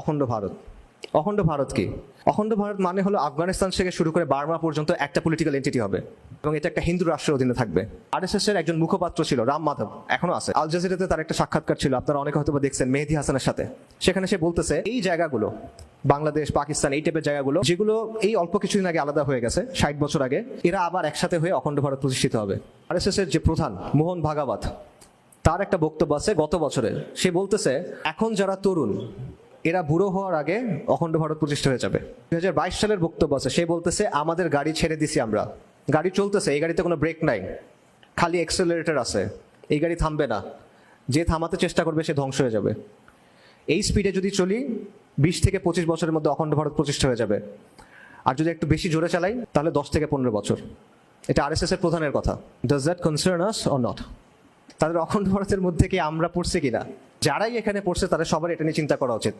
অখণ্ড ভারত। অখণ্ড ভারত কি? অখণ্ড ভারত মানে হলো আফগানিস্তান থেকে শুরু করে বার্মা পর্যন্ত একটা পলিটিক্যাল এন্টিটি হবে এবং এটা একটা হিন্দু রাষ্ট্রের অধীনে থাকবে। আরএসএস এর একজন মুখপাত্র ছিল, রাম মাধব, এখনও আছে। আল জাজিরাতে তার একটা সাক্ষাৎকার ছিল, আপনারা অনেকে হয়তো দেখছেন মেহেদি হাসানের সাথে। সেখানে সে বলতেছে, এই জায়গাগুলো, বাংলাদেশ, পাকিস্তান, এই টাইপের জায়গাগুলো, যেগুলো এই অল্প কিছুদিন আগে আলাদা হয়ে গেছে, ষাট বছর আগে, এরা আবার একসাথে হয়ে অখণ্ড ভারত প্রতিষ্ঠিত হবে। আরএসএস এর যে প্রধান মোহন ভাগাবত, তার একটা বক্তব্য আছে গত বছরের সে বলতেছে, এখন যারা তরুণ এরা বুড়ো হওয়ার আগে অখণ্ড ভারত প্রতিষ্ঠা হয়ে যাবে। দুই হাজার বাইশ সালের বক্তব্য আছে, সে বলতেছে, আমাদের গাড়ি ছেড়ে দিছি আমরা। গাড়ি চলতেছে, এই গাড়িতে কোনো ব্রেক নাই। খালি এক্সেলারেটর আছে। এই গাড়ি থামবে না। যে থামাতে চেষ্টা করবে, সে ধ্বংস হয়ে যাবে। এই স্পিডে যদি চলি, বিশ থেকে পঁচিশ বছরের মধ্যে অখণ্ড ভারত প্রতিষ্ঠা হয়ে যাবে। আর যদি একটু বেশি জোরে চালাই, তাহলে দশ থেকে পনেরো বছর। এটা আরএসএস এর প্রধানের কথা। Does that concern us or not তাদের অখণ্ড ভারতের মধ্যে কি আমরা পড়ছে কিনা? যারাই এখানে পড়ছে, তাদের সবার এটা নিয়ে চিন্তা করা উচিত।